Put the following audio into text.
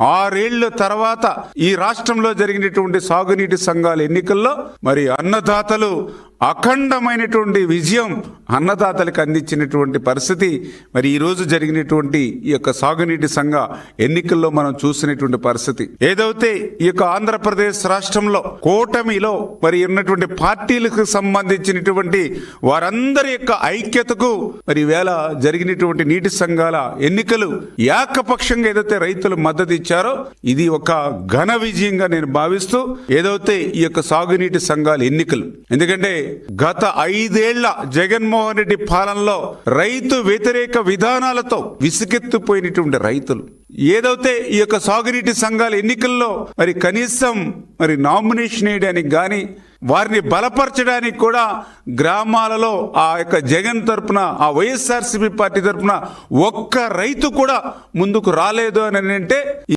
ఆరేళ్ళ తర్వాత ఈ రాష్ట్రంలో జరిగినటువంటి సాగునీటి సంఘాల ఎన్నికల్లో మరి అన్నదాతలు అఖండమైనటువంటి విజయం అన్నదాతలకు అందించినటువంటి పరిస్థితి మరి ఈరోజు జరిగినటువంటి ఈ యొక్క సాగునీటి సంఘ ఎన్నికల్లో మనం చూసినటువంటి పరిస్థితి. ఏదైతే ఈ యొక్క ఆంధ్రప్రదేశ్ రాష్ట్రంలో కూటమిలో మరి ఉన్నటువంటి పార్టీలకు సంబంధించినటువంటి వారందరి యొక్క ఐక్యతకు మరి వేళ జరిగినటువంటి నీటి సంఘాల ఎన్నికలు ఏకపక్షంగా ఏదైతే రైతులు మద్దతు ఇచ్చారో ఇది ఒక ఘన విజయంగా నేను భావిస్తూ ఏదైతే ఈ యొక్క సాగునీటి సంఘాల ఎన్నికలు. ఎందుకంటే గత ఐదేళ్ళ జగన్మోహన్ రెడ్డి పాలనలో రైతు వ్యతిరేక విధానాలతో విసుకెత్తిపోయినటువంటి రైతులు. ఏదైతే ఈ యొక్క సాగునీటి సంఘాల ఎన్నికల్లో మరి కనీసం మరి నామినేషన్ వేయడానికి కానీ వారిని బలపరచడానికి కూడా గ్రామాలలో ఆ యొక్క జగన్ తరపున ఆ వైఎస్ఆర్సీపీ పార్టీ తరపున ఒక్క రైతు కూడా ముందుకు రాలేదు అని అంటే